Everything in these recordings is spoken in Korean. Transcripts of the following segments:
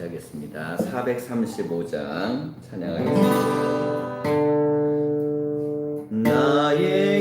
하겠습니다. 435장 찬양하겠습니다. 나의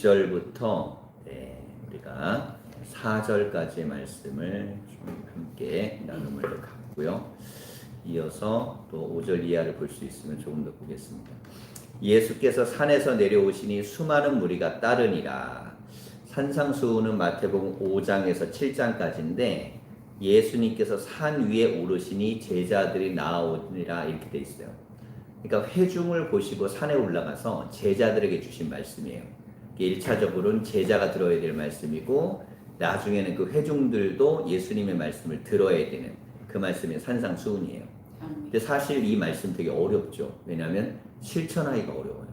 1절부터 네, 우리가 4절까지의 말씀을 좀 함께 나눔을 갖고요. 이어서 또 5절 이하를 볼 수 있으면 조금 더 보겠습니다. 예수께서 산에서 내려오시니 수많은 무리가 따르니라. 산상수훈은 마태복음 5장에서 7장까지인데 예수님께서 산 위에 오르시니 제자들이 나오니라 이렇게 돼 있어요. 그러니까 회중을 보시고 산에 올라가서 제자들에게 주신 말씀이에요. 1차적으로는 제자가 들어야 될 말씀이고 나중에는 그 회중들도 예수님의 말씀을 들어야 되는 그 말씀이 산상수훈이에요. 근데 사실 이 말씀 되게 어렵죠. 왜냐하면 실천하기가 어려워요.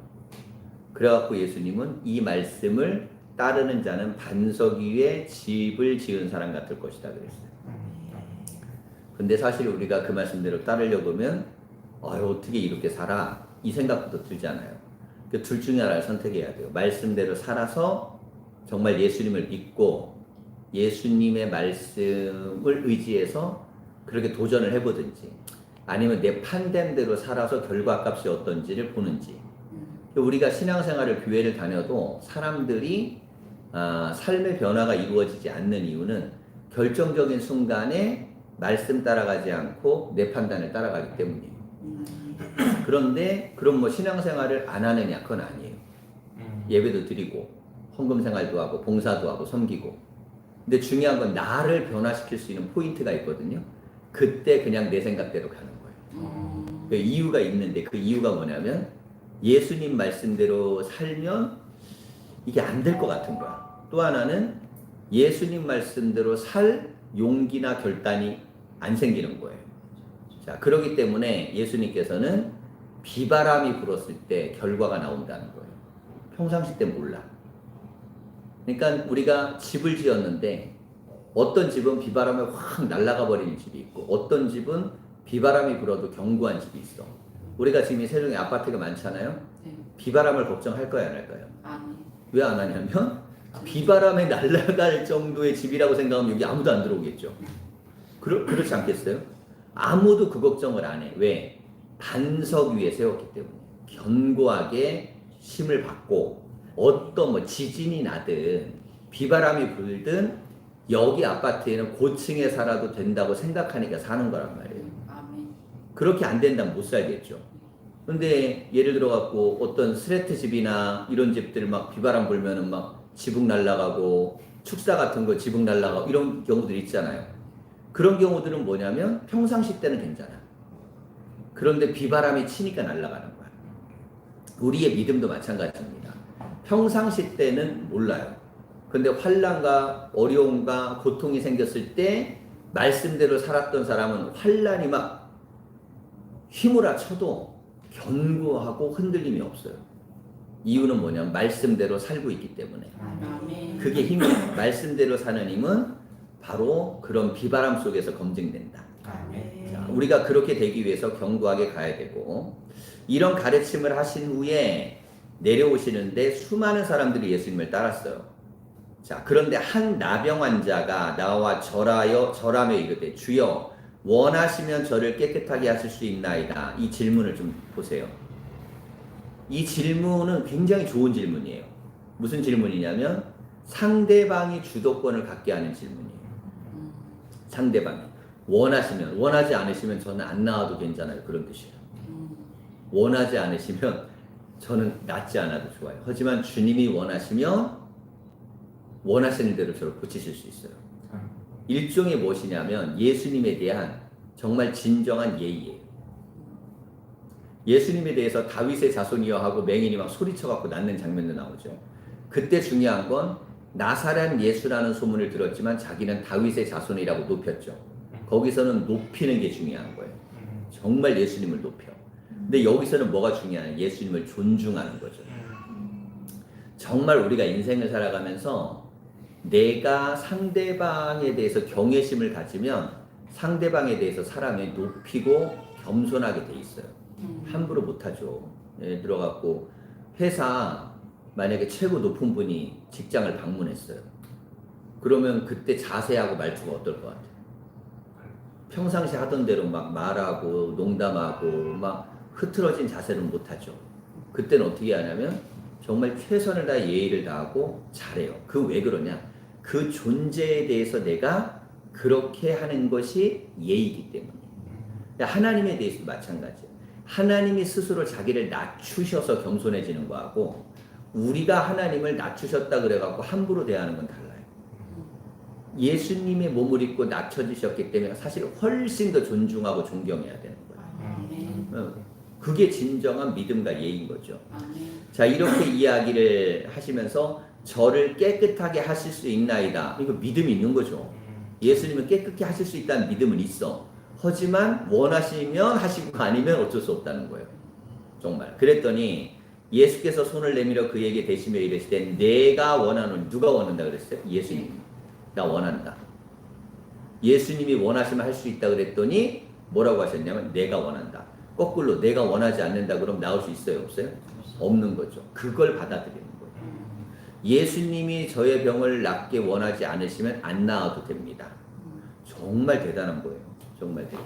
그래갖고 예수님은 이 말씀을 따르는 자는 반석 위에 집을 지은 사람 같을 것이다 그랬어요. 근데 사실 우리가 그 말씀대로 따르려고 하면 아유, 어떻게 이렇게 살아? 이 생각부터 들잖아요. 그 둘 중에 하나를 선택해야 돼요. 말씀대로 살아서 정말 예수님을 믿고 예수님의 말씀을 의지해서 그렇게 도전을 해보든지 아니면 내 판단대로 살아서 결과값이 어떤지를 보는지 우리가 신앙생활을 교회를 다녀도 사람들이 아, 삶의 변화가 이루어지지 않는 이유는 결정적인 순간에 말씀 따라가지 않고 내 판단을 따라가기 때문이에요. 그런데 그럼 뭐 신앙생활을 안 하느냐 그건 아니에요. 예배도 드리고 헌금 생활도 하고 봉사도 하고 섬기고. 근데 중요한 건 나를 변화시킬 수 있는 포인트가 있거든요. 그때 그냥 내 생각대로 가는 거예요. 그 이유가 있는데 그 이유가 뭐냐면 예수님 말씀대로 살면 이게 안 될 것 같은 거야. 또 하나는 예수님 말씀대로 살 용기나 결단이 안 생기는 거예요. 자, 그러기 때문에 예수님께서는 비바람이 불었을 때 결과가 나온다는 거예요. 평상시 때 몰라. 그러니까 우리가 집을 지었는데 어떤 집은 비바람에 확 날아가 버리는 집이 있고 어떤 집은 비바람이 불어도 견고한 집이 있어. 우리가 지금 이 세종에 아파트가 많잖아요. 네. 비바람을 걱정할 거야 안 할까요? 아니. 왜안 하냐면 비바람에 날아갈 정도의 집이라고 생각하면 여기 아무도 안 들어오겠죠. 그러, 그렇지 않겠어요? 아무도 그 걱정을 안 해. 왜? 반석 위에 세웠기 때문에. 견고하게 힘을 받고 어떤 뭐 지진이 나든 비바람이 불든 여기 아파트에는 고층에 살아도 된다고 생각하니까 사는 거란 말이에요. 그렇게 안 된다면 못 살겠죠. 근데 예를 들어 갖고 어떤 스레트 집이나 이런 집들 막 비바람 불면은 막 지붕 날라가고 축사 같은 거 지붕 날라가고 이런 경우들 있잖아요. 그런 경우들은 뭐냐면 평상시 때는 괜찮아. 그런데 비바람이 치니까 날아가는 거야. 우리의 믿음도 마찬가지입니다. 평상시 때는 몰라요. 근데 환란과 어려움과 고통이 생겼을 때 말씀대로 살았던 사람은 환란이 막 휘몰아 쳐도 견고하고 흔들림이 없어요. 이유는 뭐냐면 말씀대로 살고 있기 때문에. 그게 힘이에요. 말씀대로 사는 힘은 바로 그런 비바람 속에서 검증된다. 아멘. 자, 우리가 그렇게 되기 위해서 견고하게 가야 되고 이런 가르침을 하신 후에 내려오시는데 수많은 사람들이 예수님을 따랐어요. 자, 그런데 한 나병 환자가 나와 절하여 절하며 이르되 주여 원하시면 저를 깨끗하게 하실 수 있나이다. 이 질문을 좀 보세요. 이 질문은 굉장히 좋은 질문이에요. 무슨 질문이냐면 상대방이 주도권을 갖게 하는 질문이에요. 음. 상대방이 원하시면 원하지 않으시면 저는 안 나와도 괜찮아요. 그런 뜻이에요. 음. 원하지 않으시면 저는 낫지 않아도 좋아요. 하지만 주님이 원하시면 원하시는 대로 저를 고치실 수 있어요. 일종의 무엇이냐면 예수님에 대한 정말 진정한 예의예요. 예수님에 대해서 다윗의 자손이여 하고 맹인이 막 소리쳐 갖고 낳는 장면도 나오죠. 그때 중요한 건 나사렛 예수라는 소문을 들었지만 자기는 다윗의 자손이라고 높였죠. 거기서는 높이는 게 중요한 거예요. 정말 예수님을 높여. 근데 여기서는 뭐가 중요하냐? 예수님을 존중하는 거죠. 정말 우리가 인생을 살아가면서 내가 상대방에 대해서 경외심을 가지면 상대방에 대해서 사람이 높이고 겸손하게 돼 있어요. 음. 함부로 못하죠. 예, 들어갔고 회사 만약에 최고 높은 분이 직장을 방문했어요. 그러면 그때 자세하고 말투가 어떨 것 같아요? 평상시 하던 대로 막 말하고 농담하고 막 흐트러진 자세는 못하죠. 그때는 어떻게 하냐면 정말 최선을 다해 예의를 다하고 잘해요. 그 왜 그러냐? 그 존재에 대해서 내가 그렇게 하는 것이 예의이기 때문에. 하나님에 대해서도 마찬가지예요. 하나님이 스스로 자기를 낮추셔서 겸손해지는 거하고 우리가 하나님을 낮추셨다 그래갖고 함부로 대하는 건 달라요. 예수님의 몸을 입고 낮춰지셨기 때문에 사실 훨씬 더 존중하고 존경해야 되는 거예요. 아멘. 어, 그게 진정한 믿음과 예인 거죠. 아멘. 자, 이렇게 이야기를 하시면서 저를 깨끗하게 하실 수 있나이다. 이거 믿음이 있는 거죠. 예수님은 깨끗게 하실 수 있다는 믿음은 있어. 하지만 원하시면 하시고 아니면 어쩔 수 없다는 거예요. 정말. 그랬더니 예수께서 손을 내밀어 그에게 대시며 이르시되 내가 원하는 누가 원한다 그랬어요? 예수님. 나 원한다. 예수님이 원하시면 할 수 있다 그랬더니 뭐라고 하셨냐면 내가 원한다. 거꾸로 내가 원하지 않는다 그럼 나올 수 있어요? 없어요? 없는 거죠. 그걸 받아들이는 거예요. 예수님이 저의 병을 낫게 원하지 않으시면 안 나와도 됩니다. 정말 대단한 거예요. 정말 대단.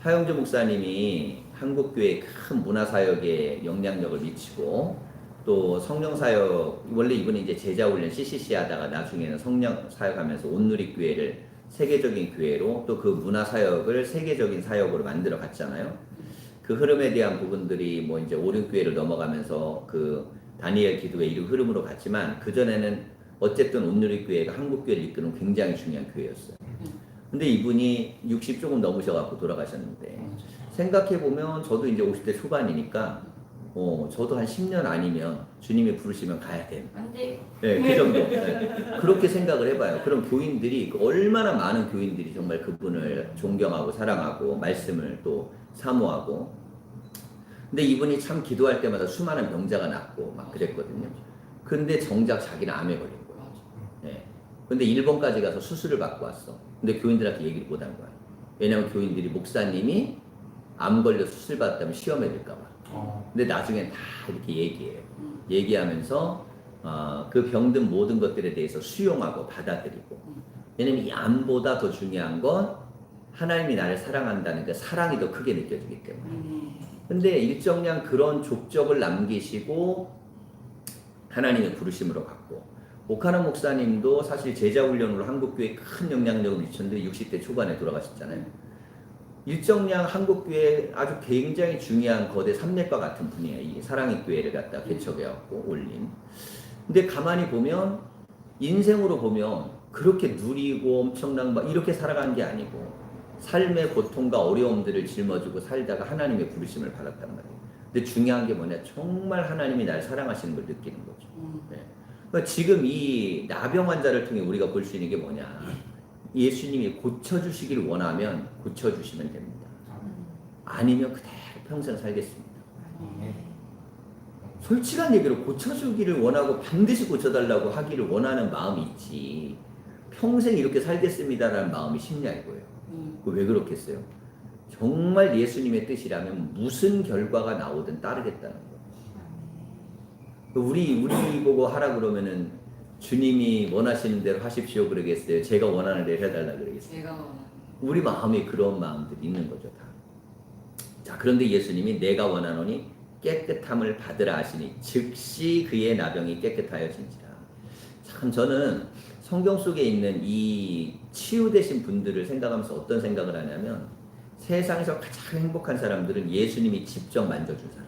하영주 목사님이 한국 교회 큰 문화 사역에 영향력을 미치고 또 성령 사역 원래 이분이 이제 제자 훈련 CCC 하다가 나중에는 성령 사역하면서 온누리 교회를 세계적인 교회로 또 그 문화 사역을 세계적인 사역으로 만들어 갔잖아요. 그 흐름에 대한 부분들이 뭐 이제 오륜 교회를 넘어가면서 그 다니엘 기도의 이런 흐름으로 갔지만 그 전에는 어쨌든 온누리 교회가 한국 교회를 이끄는 굉장히 중요한 교회였어요. 근데 이분이 60 조금 넘으셔 갖고 돌아가셨는데 생각해 보면 저도 이제 50대 초반이니까 어 저도 한 10년 아니면 주님이 부르시면 가야 돼. 안 돼. 네, 그 정도. 네. 그렇게 생각을 해봐요. 그럼 교인들이 그 얼마나 많은 교인들이 정말 그분을 존경하고 사랑하고 말씀을 또 사모하고. 근데 이분이 참 기도할 때마다 수많은 병자가 낫고 막 그랬거든요. 근데 정작 자기는 암에 걸린 거예요. 네. 근데 일본까지 가서 수술을 받고 왔어. 근데 교인들한테 얘기를 못 한 거야. 왜냐면 교인들이 목사님이 암 걸려 수술 받았다면 시험에 들까봐. 어. 근데 나중엔 다 이렇게 얘기해요. 음. 얘기하면서 어, 그 병든 모든 것들에 대해서 수용하고 받아들이고. 왜냐면 이 암보다 더 중요한 건 하나님이 나를 사랑한다는 그 사랑이 더 크게 느껴지기 때문에. 음. 근데 일정량 그런 족적을 남기시고 하나님의 부르심으로 갔고 오카나 목사님도 사실 제자 훈련으로 한국 교회에 큰 영향력을 미쳤는데 60대 초반에 돌아가셨잖아요. 일정량 한국교회 아주 굉장히 중요한 거대 삼례과 같은 분이에요. 이 사랑의 교회를 갖다 개척해갖고 올린. 근데 가만히 보면 인생으로 보면 그렇게 누리고 엄청난 막 이렇게 살아간 게 아니고 삶의 고통과 어려움들을 짊어지고 살다가 하나님의 부르심을 받았단 말이에요. 근데 중요한 게 뭐냐? 정말 하나님이 날 사랑하시는 걸 느끼는 거죠. 음. 네. 그러니까 지금 이 나병 환자를 통해 우리가 볼 수 있는 게 뭐냐? 예수님이 고쳐주시기를 원하면 고쳐주시면 됩니다. 아니면 그대로 평생 살겠습니다. 솔직한 얘기로 고쳐주기를 원하고 반드시 고쳐달라고 하기를 원하는 마음이 있지. 평생 이렇게 살겠습니다라는 마음이 쉽냐 이거예요. 왜 그렇겠어요? 정말 예수님의 뜻이라면 무슨 결과가 나오든 따르겠다는 거예요. 우리 우리 보고 하라 그러면은 주님이 원하시는 대로 하십시오 그러겠어요. 제가 원하는 대로 해달라 그러겠어요. 제가 원하는 우리 마음에 그런 마음들이 있는 거죠 다. 자 그런데 예수님이 내가 원하노니 깨끗함을 받으라 하시니 즉시 그의 나병이 깨끗하여진지라. 참 저는 성경 속에 있는 이 치유되신 분들을 생각하면서 어떤 생각을 하냐면 세상에서 가장 행복한 사람들은 예수님이 직접 만져준 사람,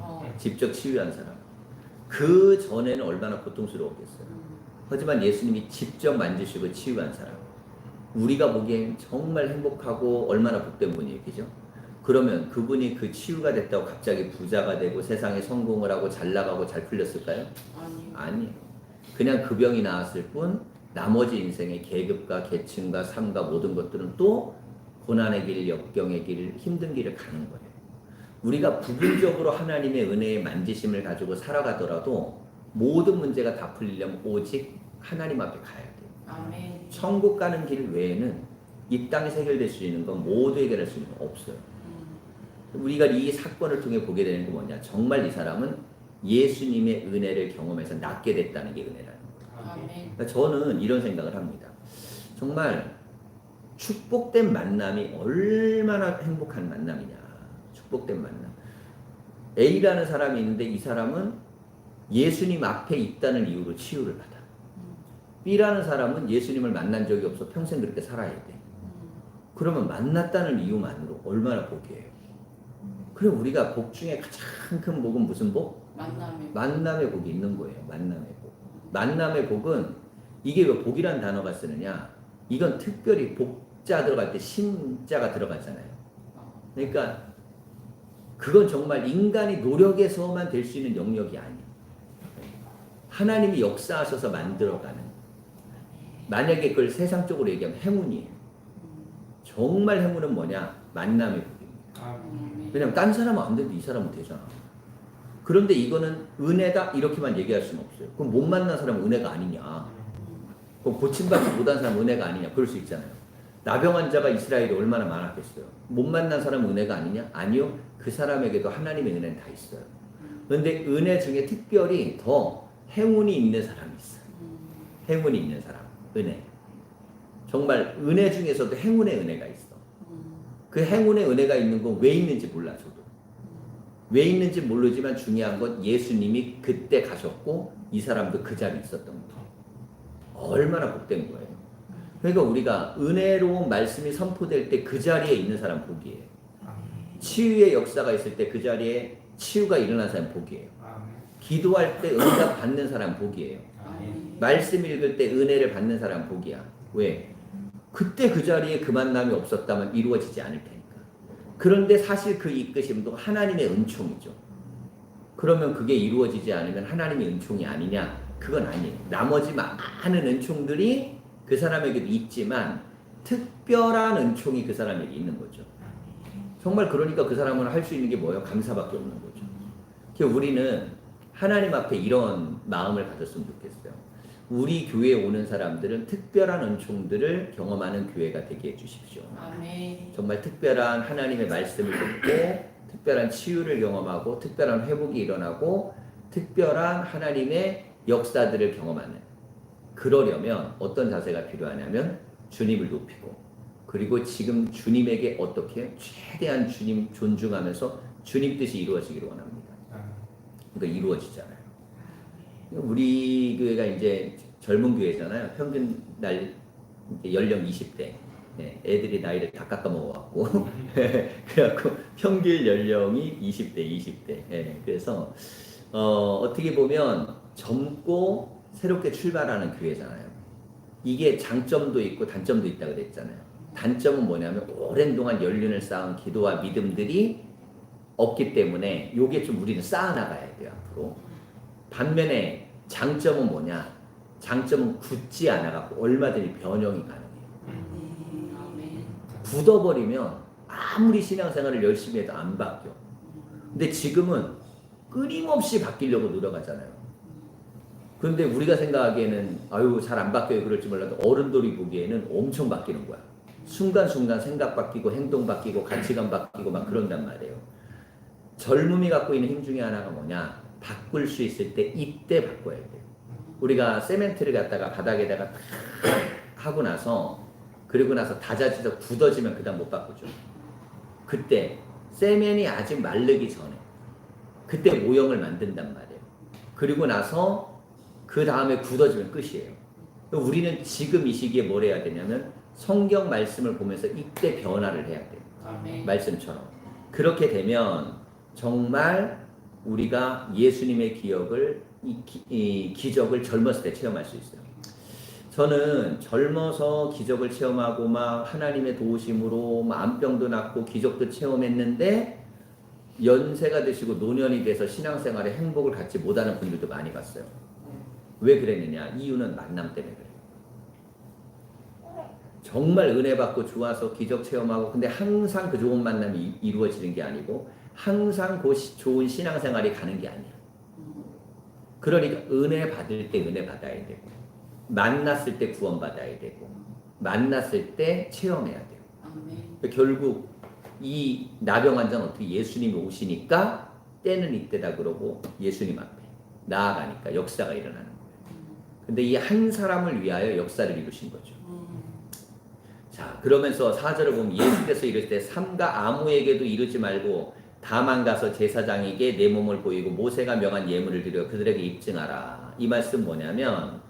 어. 직접 치유한 사람. 그 전에는 얼마나 고통스러웠겠어요. 음. 하지만 예수님이 직접 만지시고 치유한 사람. 우리가 보기엔 정말 행복하고 얼마나 복된 분이에요. 그죠? 그러면 그분이 그 치유가 됐다고 갑자기 부자가 되고 세상에 성공을 하고 잘 나가고 잘 풀렸을까요? 아니. 아니에요. 그냥 그 병이 나았을 뿐 나머지 인생의 계급과 계층과 삶과 모든 것들은 또 고난의 길, 역경의 길, 힘든 길을 가는 거예요. 우리가 부분적으로 하나님의 은혜의 만지심을 가지고 살아가더라도 모든 문제가 다 풀리려면 오직 하나님 앞에 가야 돼요. 아멘. 천국 가는 길 외에는 이 땅에서 해결될 수 있는 건 모두 해결할 수 있는 건 없어요. 음. 우리가 이 사건을 통해 보게 되는 건 뭐냐? 정말 이 사람은 예수님의 은혜를 경험해서 낫게 됐다는 게 은혜라는 거예요. 아멘. 그러니까 저는 이런 생각을 합니다. 정말 축복된 만남이 얼마나 행복한 만남이냐. 축복된 만남. A라는 사람이 있는데 이 사람은 예수님 앞에 있다는 이유로 치유를 받아. 음. B라는 사람은 예수님을 만난 적이 없어 평생 그렇게 살아야 돼. 음. 그러면 만났다는 이유만으로 얼마나 복이에요. 그럼 우리가 복 중에 가장 큰 복은 무슨 복? 만남에. 만남의 복이 있는 거예요. 만남의 복. 만남의 복은 이게 왜 복이란 단어가 쓰느냐? 이건 특별히 복자 들어갈 때 신자가 들어가잖아요. 어. 그러니까 그건 정말 인간이 노력해서만 될 수 있는 영역이 아니에요. 하나님이 역사하셔서 만들어가는. 만약에 그걸 세상적으로 얘기하면 행운이에요. 음. 정말 행운은 뭐냐? 만남의 복입니다. 왜냐면 딴 사람은 안 되는데 이 사람은 되잖아. 그런데 이거는 은혜다 이렇게만 얘기할 수는 없어요. 그럼 못 만난 사람은 은혜가 아니냐? 그럼 고침받지 못한 사람은 은혜가 아니냐? 그럴 수 있잖아요. 나병 환자가 이스라엘에 얼마나 많았겠어요. 못 만난 사람은 은혜가 아니냐? 아니요. 그 사람에게도 하나님의 은혜는 다 있어요. 그런데 은혜 중에 특별히 더 행운이 있는 사람이 있어요. 음. 행운이 있는 사람, 은혜. 정말 은혜 중에서도 행운의 은혜가 있어. 음. 그 행운의 은혜가 있는 건 왜 있는지 몰라 저도. 왜 있는지 모르지만 중요한 건 예수님이 그때 가셨고 이 사람도 그 자리에 있었던 거예요. 얼마나 복된 거예요. 그러니까 우리가 은혜로운 말씀이 선포될 때 그 자리에 있는 사람 복이에요. 치유의 역사가 있을 때 그 자리에 치유가 일어난 사람 복이에요. 기도할 때 은혜가 받는 사람 복이에요. 말씀 읽을 때 은혜를 받는 사람 복이야. 왜? 그때 그 자리에 그 만남이 없었다면 이루어지지 않을 테니까. 그런데 사실 그 이끄심도 하나님의 은총이죠. 그러면 그게 이루어지지 않으면 하나님의 은총이 아니냐? 그건 아니에요. 나머지 많은 은총들이 그 사람에게도 있지만 특별한 은총이 그 사람에게 있는 거죠. 정말 그러니까 그 사람은 할 수 있는 게 뭐예요? 감사밖에 없는 거죠. 그래서 우리는 하나님 앞에 이런 마음을 가졌으면 좋겠어요. 우리 교회에 오는 사람들은 특별한 은총들을 경험하는 교회가 되게 해주십시오. 아멘. 정말 특별한 하나님의 말씀을 듣고 특별한 치유를 경험하고 특별한 회복이 일어나고 특별한 하나님의 역사들을 경험하는 그러려면 어떤 자세가 필요하냐면 주님을 높이고 그리고 지금 주님에게 어떻게 최대한 주님 존중하면서 주님 뜻이 이루어지기를 원합니다. 그러니까 이루어지잖아요. 우리 교회가 이제 젊은 교회잖아요. 평균 날 연령 20대. 네, 애들이 나이를 다 깎아 먹어갖고 그래갖고 평균 연령이 20대, 20대. 예, 그래서 어, 어떻게 보면 젊고 새롭게 출발하는 교회잖아요. 이게 장점도 있고 단점도 있다 그랬잖아요. 단점은 뭐냐면 오랜 동안 연륜을 쌓은 기도와 믿음들이 없기 때문에 요게 좀 우리는 쌓아나가야 돼요 앞으로. 반면에 장점은 뭐냐? 장점은 굳지 않아갖고 얼마든지 변형이 가능해요. 굳어버리면 아무리 신앙생활을 열심히 해도 안 바뀌어. 근데 지금은 끊임없이 바뀌려고 노력하잖아요. 그런데 우리가 생각하기에는 아유 잘 안 바뀌어요 그럴지 몰라도 어른들이 보기에는 엄청 바뀌는 거야. 순간순간 생각 바뀌고 행동 바뀌고 가치관 바뀌고 막 그런단 말이에요. 젊음이 갖고 있는 힘 중에 하나가 뭐냐? 바꿀 수 있을 때 이때 바꿔야 돼. 우리가 세멘트를 갖다가 바닥에다가 탁 하고 나서 그리고 나서 다져져서 굳어지면 그다음 못 바꾸죠. 그때 세면이 아직 마르기 전에 그때 모형을 만든단 말이에요. 그리고 나서 그 다음에 굳어지면 끝이에요. 우리는 지금 이 시기에 뭘 해야 되냐면 성경 말씀을 보면서 이때 변화를 해야 돼요. 아멘. 말씀처럼. 그렇게 되면 정말 우리가 예수님의 기억을 이, 기, 이 기적을 젊었을 때 체험할 수 있어요. 저는 젊어서 기적을 체험하고 막 하나님의 도우심으로 막 암병도 낫고 기적도 체험했는데 연세가 되시고 노년이 돼서 신앙생활에 행복을 갖지 못하는 분들도 많이 봤어요. 왜 그랬느냐? 이유는 만남 때문에 그래요. 정말 은혜 받고 좋아서 기적 체험하고 근데 항상 그 좋은 만남이 이- 이루어지는 게 아니고 항상 그 시- 좋은 신앙생활이 가는 게 아니야. 그러니까 은혜 받을 때 은혜 받아야 되고 만났을 때 구원 받아야 되고 만났을 때 체험해야 돼요. 아멘. 결국 이 나병 환자는 어떻게 예수님이 오시니까 때는 이때다 그러고 예수님 앞에 나아가니까 역사가 일어나는 거예요. 근데 이 한 사람을 위하여 역사를 이루신 거죠. 음, 자, 그러면서 사절을 보면 예수께서 이럴 때 삼가 아무에게도 이르지 말고 다만 가서 제사장에게 내 몸을 보이고 모세가 명한 예물을 드려 그들에게 입증하라. 이 말씀 뭐냐면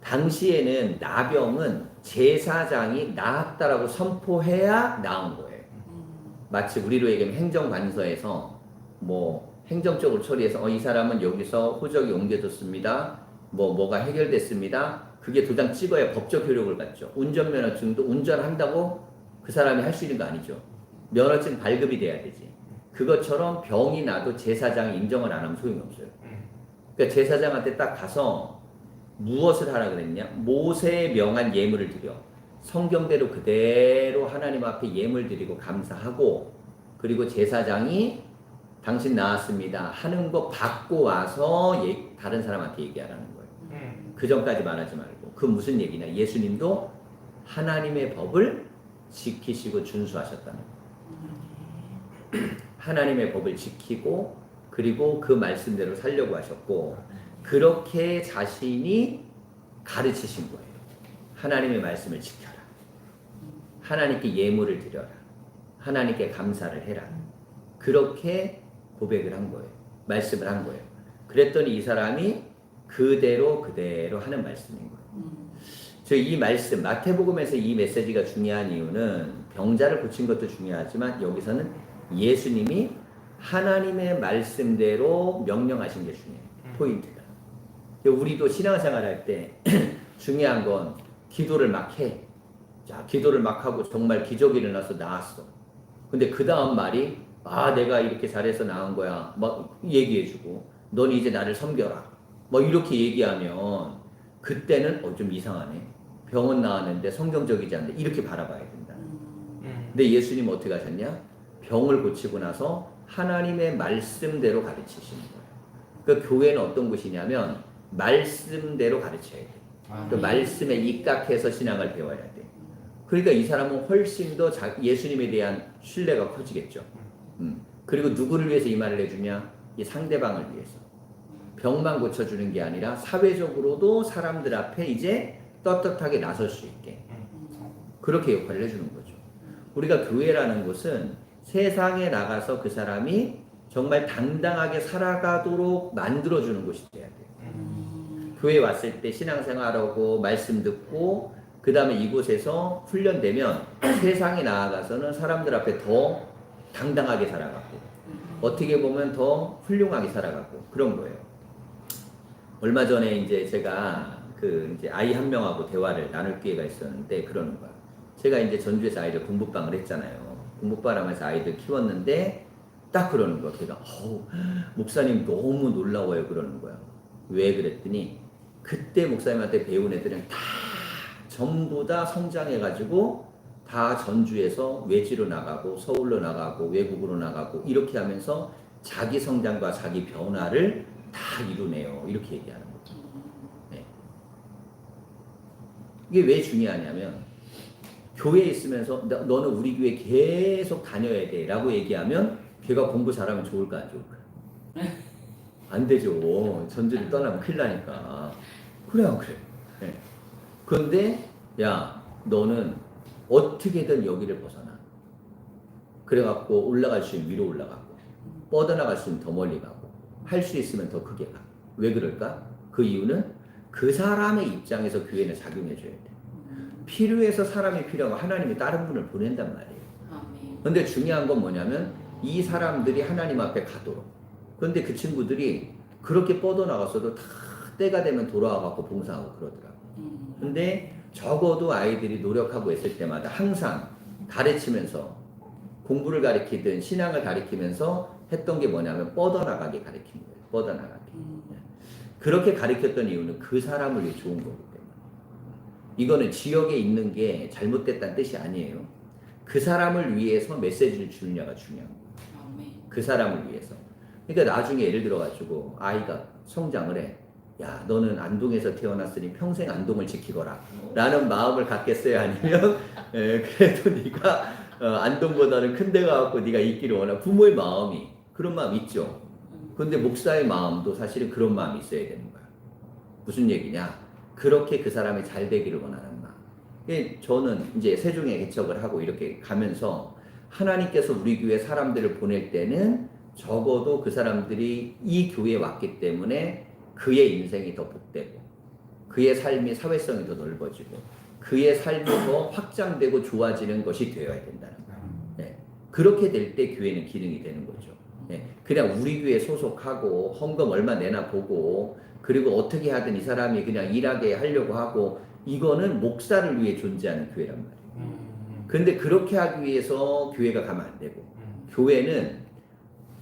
당시에는 나병은 제사장이 나았다라고 선포해야 나은 거예요. 음, 마치 우리로 얘기하면 행정관서에서 뭐 행정적으로 처리해서 어, 이 사람은 여기서 호적이 옮겨졌습니다. 뭐 뭐가 해결됐습니다. 그게 도장 찍어야 법적 효력을 갖죠. 운전면허증도 운전한다고 그 사람이 할 수 있는 거 아니죠. 면허증 발급이 돼야 되지. 그것처럼 병이 나도 제사장이 인정을 안 하면 소용이 없어요. 그러니까 제사장한테 딱 가서 무엇을 하라 그랬냐? 모세의 명한 예물을 드려. 성경대로 그대로 하나님 앞에 예물 드리고 감사하고 그리고 제사장이 당신 나왔습니다 하는 거 받고 와서 예- 다른 사람한테 얘기하라는 거예요. 그 전까지 말하지 말고 그 무슨 얘기냐? 예수님도 하나님의 법을 지키시고 준수하셨다는 거예요. 하나님의 법을 지키고 그리고 그 말씀대로 살려고 하셨고 그렇게 자신이 가르치신 거예요. 하나님의 말씀을 지켜라. 하나님께 예물을 드려라. 하나님께 감사를 해라. 그렇게 고백을 한 거예요. 말씀을 한 거예요. 그랬더니 이 사람이 그대로 그대로 하는 말씀인 거예요. 음, 저이 말씀 마태복음에서 이 메시지가 중요한 이유는 병자를 고친 것도 중요하지만 여기서는 예수님이 하나님의 말씀대로 명령하신 게 중요해요. 포인트가. 우리도 신앙생활 할 때 중요한 건 기도를 막 해. 자, 기도를 막 하고 정말 기적이 일어나서 나았어. 근데 그 다음 말이 아, 내가 이렇게 잘해서 나은 거야. 막 얘기해주고 넌 이제 나를 섬겨라. 뭐 이렇게 얘기하면 그때는 어, 좀 이상하네. 병원 나왔는데 성경적이지 않는데 이렇게 바라봐야 된다. 음, 근데 예수님 어떻게 하셨냐? 병을 고치고 나서 하나님의 말씀대로 가르치시는 거예요. 그 교회는 어떤 곳이냐면 말씀대로 가르쳐야 돼. 그 말씀에 입각해서 신앙을 배워야 돼. 그러니까 이 사람은 훨씬 더 자- 예수님에 대한 신뢰가 커지겠죠. 음. 그리고 누구를 위해서 이 말을 해주냐? 이 상대방을 위해서. 병만 고쳐주는 게 아니라 사회적으로도 사람들 앞에 이제 떳떳하게 나설 수 있게. 그렇게 역할을 해주는 거죠. 우리가 교회라는 곳은 세상에 나가서 그 사람이 정말 당당하게 살아가도록 만들어주는 곳이 돼야 돼요. 음. 교회 왔을 때 신앙생활하고 말씀 듣고 그 다음에 이곳에서 훈련되면 세상에 나아가서는 사람들 앞에 더 당당하게 살아가고 어떻게 보면 더 훌륭하게 살아가고 그런 거예요. 얼마 전에 이제 제가 그 이제 아이 한 명하고 대화를 나눌 기회가 있었는데 그러는 거야. 제가 이제 전주에서 아이들 공부방을 했잖아요. 공부방 하면서 아이들 키웠는데 딱 그러는 거야. 걔가 어우, 목사님 너무 놀라워요 그러는 거야. 왜 그랬더니 그때 목사님한테 배운 애들은 다 전부 다 성장해가지고 다 전주에서 외지로 나가고 서울로 나가고 외국으로 나가고 이렇게 하면서 자기 성장과 자기 변화를 다 이루네요. 이렇게 얘기하는 거죠. 네. 이게 왜 중요하냐면 교회에 있으면서 너, 너는 우리 교회 계속 다녀야 돼 라고 얘기하면 걔가 공부 잘하면 좋을까 안 좋을까? 안 되죠. 전주를 떠나면 큰일 나니까. 그래 안 그래? 네. 그런데 야 너는 어떻게든 여기를 벗어나. 그래갖고 올라갈 수 있으면 위로 올라가고 뻗어나갈 수 있으면 더 멀리 가고 할 수 있으면 더 크게 가. 왜 그럴까? 그 이유는 그 사람의 입장에서 교회는 작용해줘야 돼. 필요해서 사람이 필요하고 하나님이 다른 분을 보낸단 말이에요. 아멘. 근데 중요한 건 뭐냐면 이 사람들이 하나님 앞에 가도록. 근데 그 친구들이 그렇게 뻗어나갔어도 다 때가 되면 돌아와갖고 봉사하고 그러더라고. 음. 근데 적어도 아이들이 노력하고 있을 때마다 항상 가르치면서 공부를 가르치든 신앙을 가르치면서 했던 게 뭐냐면 뻗어나가게 가르친 거예요. 뻗어나가게. 음. 그렇게 가르쳤던 이유는 그 사람을 위해 좋은 때문에. 이거는 지역에 있는 게 잘못됐다는 뜻이 아니에요. 그 사람을 위해서 메시지를 주느냐가 중요한 거예요. 그 사람을 위해서. 그러니까 나중에 예를 들어가지고 아이가 성장을 해. 야, 너는 안동에서 태어났으니 평생 안동을 지키거라. 라는 마음을 갖겠어요? 아니면, 에, 그래도 네가 어, 안동보다는 큰 데 가갖고 네가 있기를 원하. 부모의 마음이 그런 마음 있죠. 근데 목사의 마음도 사실은 그런 마음이 있어야 되는 거야. 무슨 얘기냐? 그렇게 그 사람이 잘 되기를 원하는 마음. 예, 저는 이제 세종에 개척을 하고 이렇게 가면서 하나님께서 우리 교회 사람들을 보낼 때는 적어도 그 사람들이 이 교회에 왔기 때문에 그의 인생이 더 복되고 그의 삶이 사회성이 더 넓어지고 그의 삶이 더 확장되고 좋아지는 것이 되어야 된다는 거예요. 네. 그렇게 될 때 교회는 기능이 되는 거죠. 네. 그냥 우리 교회 소속하고 헌금 얼마 내나 보고 그리고 어떻게 하든 이 사람이 그냥 일하게 하려고 하고 이거는 목사를 위해 존재하는 교회란 말이에요. 음. 근데 그렇게 하기 위해서 교회가 가면 안 되고 교회는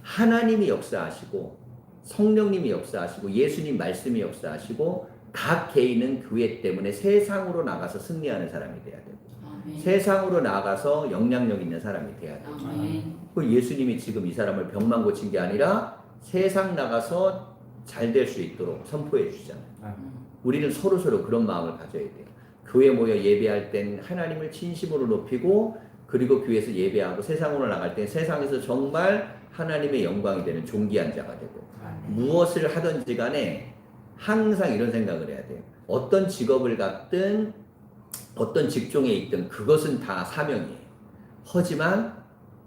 하나님이 역사하시고 성령님이 역사하시고 예수님 말씀이 역사하시고 각 개인은 교회 때문에 세상으로 나가서 승리하는 사람이 돼야 되고 아멘. 세상으로 나가서 영향력 있는 사람이 돼야 되고. 그 예수님이 지금 이 사람을 병만 고친 게 아니라 세상 나가서 잘 될 수 있도록 선포해 주잖아요. 우리는 서로 서로 그런 마음을 가져야 돼요. 교회 모여 예배할 땐 하나님을 진심으로 높이고 그리고 교회에서 예배하고 세상으로 나갈 땐 세상에서 정말 하나님의 영광이 되는 존귀한 자가 되고 무엇을 하든지 간에 항상 이런 생각을 해야 돼요. 어떤 직업을 갖든 어떤 직종에 있든 그것은 다 사명이에요. 하지만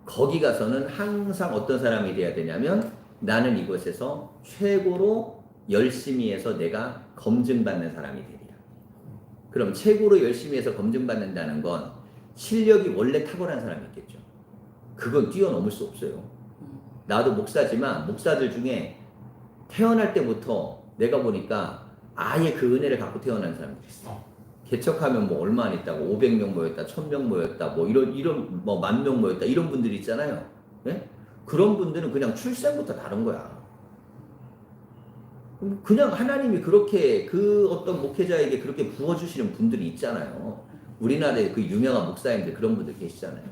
거기 가서는 항상 어떤 사람이 돼야 되냐면 나는 이곳에서 최고로 열심히 해서 내가 검증받는 사람이 되리라. 그럼 최고로 열심히 해서 검증받는다는 건 실력이 원래 탁월한 사람이 있겠죠. 그건 뛰어넘을 수 없어요. 나도 목사지만 목사들 중에 태어날 때부터 내가 보니까 아예 그 은혜를 갖고 태어난 사람들이 있어. 어. 개척하면 뭐 얼마 안 있다고 500명 모였다, 1000명 모였다, 뭐 이런 이런 뭐 만 명 모였다 이런 분들이 있잖아요. 예? 그런 분들은 그냥 출생부터 다른 거야. 그냥 하나님이 그렇게 그 어떤 목회자에게 그렇게 부어주시는 분들이 있잖아요. 우리나라에 그 유명한 목사님들 그런 분들 계시잖아요.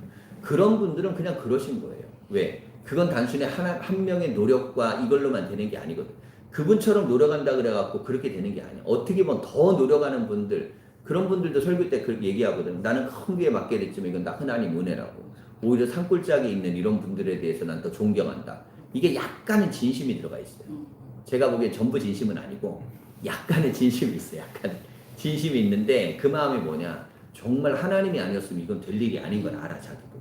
그런 분들은 그냥 그러신 거예요. 왜? 그건 단순히 하나, 한 명의 노력과 이걸로만 되는 게 아니거든. 그분처럼 노력한다 그래갖고 그렇게 되는 게 아니야. 어떻게 보면 더 노력하는 분들, 그런 분들도 설교 때 그렇게 얘기하거든. 나는 큰 교회 맡게 됐지만 이건 다 하나님 은혜라고. 오히려 산골짜기에 있는 이런 분들에 대해서 난 더 존경한다. 이게 약간의 진심이 들어가 있어요. 제가 보기엔 전부 진심은 아니고 약간의 진심이 있어요. 약간 진심이 있는데 그 마음이 뭐냐? 정말 하나님이 아니었으면 이건 될 일이 아닌 걸 알아 자기도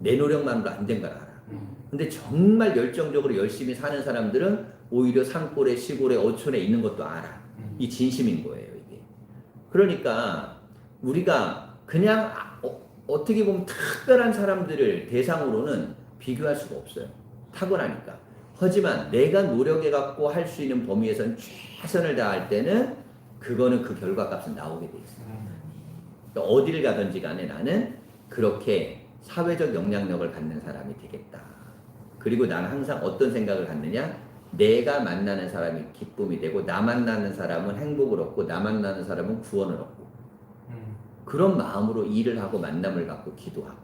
내 노력만으로 안 된 걸 알아 음. 근데 정말 열정적으로 열심히 사는 사람들은 오히려 산골에 시골에 어촌에 있는 것도 알아 음. 이 진심인 거예요 이게 그러니까 우리가 그냥 아- 어, 떻게 보면 특별한 사람들을 대상으로는 비교할 수가 없어요 탁월하니까 하지만 내가 노력해 갖고 할 수 있는 범위에서는 최선을 다할 때는 그거는 그 결과값은 나오게 돼 있어요 음. 그러니까 어디를 가든지 간에 나는 그렇게 사회적 영향력을 갖는 사람이 되겠다. 그리고 나는 항상 어떤 생각을 갖느냐? 내가 만나는 사람이 기쁨이 되고 나 만나는 사람은 행복을 얻고 나 만나는 사람은 구원을 얻고 음. 그런 마음으로 일을 하고 만남을 갖고 기도하고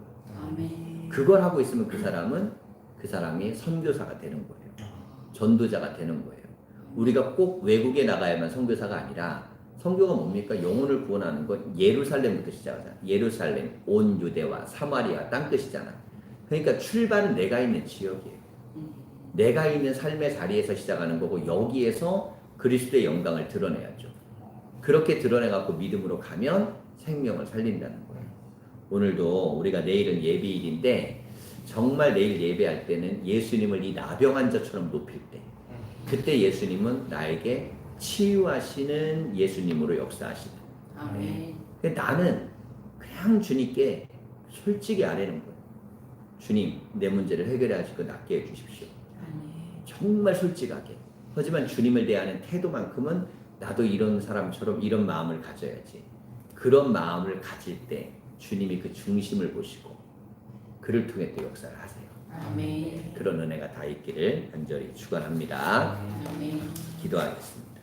아멘. 그걸 하고 있으면 그 사람은 그 사람이 선교사가 되는 거예요. 전도자가 되는 거예요. 우리가 꼭 외국에 나가야만 선교사가 아니라 선교가 뭡니까? 영혼을 구원하는 건 예루살렘부터 시작하잖아. 예루살렘, 온 유대와 사마리아 땅 끝이잖아. 그러니까 출발은 내가 있는 지역이에요. 음. 내가 있는 삶의 자리에서 시작하는 거고 여기에서 그리스도의 영광을 드러내야죠. 그렇게 드러내 갖고 믿음으로 가면 생명을 살린다는 거예요. 오늘도 우리가 내일은 예비일인데 정말 내일 예배할 때는 예수님을 이 나병 환자처럼 높일 때 그때 예수님은 나에게 치유하시는 예수님으로 역사하시는. 아멘. 근데 나는 그냥 주님께 솔직히 아뢰는 거예요. 주님, 내 문제를 해결해 하시고 낫게 해 주십시오. 아멘. 정말 솔직하게. 하지만 주님을 대하는 태도만큼은 나도 이런 사람처럼 이런 마음을 가져야지. 그런 마음을 가질 때 주님이 그 중심을 보시고 그를 통해 또 역사를 하세요. 아멘. 그런 은혜가 다 있기를 간절히 축원합니다. 아멘. 기도하겠습니다.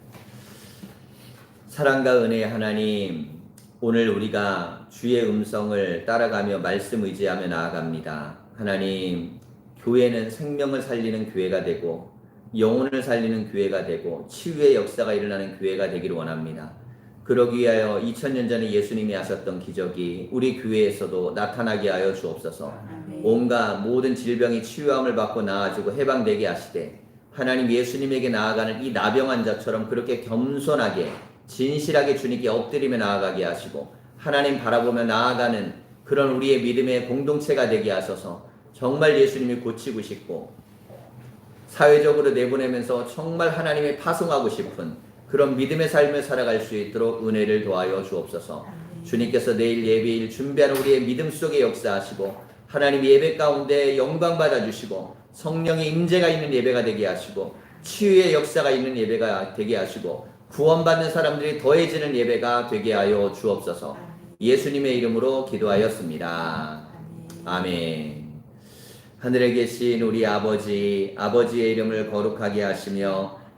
사랑과 은혜의 하나님, 오늘 우리가 주의 음성을 따라가며 말씀 의지하며 나아갑니다. 하나님, 교회는 생명을 살리는 교회가 되고 영혼을 살리는 교회가 되고 치유의 역사가 일어나는 교회가 되기를 원합니다. 그러기 위하여 2000년 전에 예수님이 하셨던 기적이 우리 교회에서도 나타나게 하여 주옵소서. 온갖 모든 질병이 치유함을 받고 나아지고 해방되게 하시되 하나님 예수님에게 나아가는 이 나병 환자처럼 그렇게 겸손하게 진실하게 주님께 엎드리며 나아가게 하시고 하나님 바라보며 나아가는 그런 우리의 믿음의 공동체가 되게 하소서 정말 예수님이 고치고 싶고 사회적으로 내보내면서 정말 하나님의 파송하고 싶은 그런 믿음의 삶을 살아갈 수 있도록 은혜를 도하여 주옵소서. 주님께서 내일 예배일 준비하는 우리의 믿음 속에 역사하시고 하나님 예배 가운데 영광 받아 주시고 성령의 임재가 있는 예배가 되게 하시고 치유의 역사가 있는 예배가 되게 하시고 구원받는 사람들이 더해지는 예배가 되게 하여 주옵소서. 예수님의 이름으로 기도하였습니다. 아멘. 하늘에 계신 우리 아버지, 아버지의 이름을 거룩하게 하시며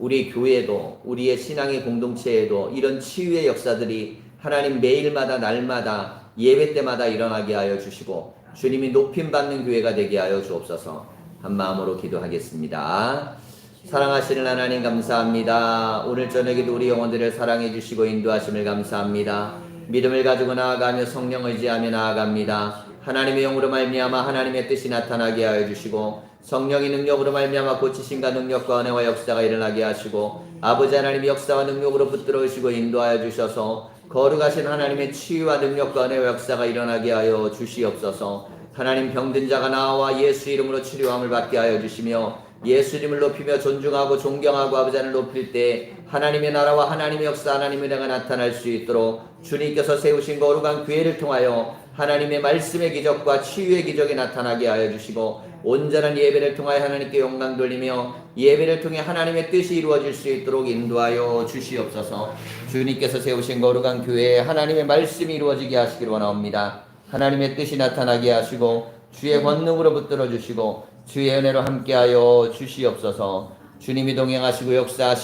우리 교회도 우리의 신앙의 공동체에도 이런 치유의 역사들이 하나님 매일마다 날마다 예배 때마다 일어나게 하여 주시고 주님이 높임 받는 교회가 되게 하여 주옵소서. 한 마음으로 기도하겠습니다. 사랑하시는 하나님 감사합니다. 오늘 저녁에도 우리 영혼들을 사랑해 주시고 인도하심을 감사합니다. 믿음을 가지고 나아가며 성령 의지하며 나아갑니다. 하나님의 영으로 말미암아 하나님의 뜻이 나타나게 하여 주시고 성령의 능력으로 말미암아 고치신과 능력과 은혜와 역사가 일어나게 하시고 아버지 하나님 역사와 능력으로 붙들어 주시고 인도하여 주셔서 거룩하신 하나님의 치유와 능력과 은혜와 역사가 일어나게 하여 주시옵소서. 하나님 병든 자가 나와 예수 이름으로 치료함을 받게 하여 주시며 예수님을 높이며 존중하고 존경하고 아버지 하나님을 높일 때 하나님의 나라와 하나님의 역사 하나님의 은혜가 나타날 수 있도록 주님께서 세우신 거룩한 교회를 통하여 하나님의 말씀의 기적과 치유의 기적이 나타나게 하여 주시고 온전한 예배를 통하여 하나님께 영광 돌리며 예배를 통해 하나님의 뜻이 이루어질 수 있도록 인도하여 주시옵소서. 주님께서 세우신 거룩한 교회에 하나님의 말씀이 이루어지게 하시길 원하옵니다. 하나님의 뜻이 나타나게 하시고 주의 권능으로 붙들어 주시고 주의 은혜로 함께하여 주시옵소서. 주님이 동행하시고 역사하시고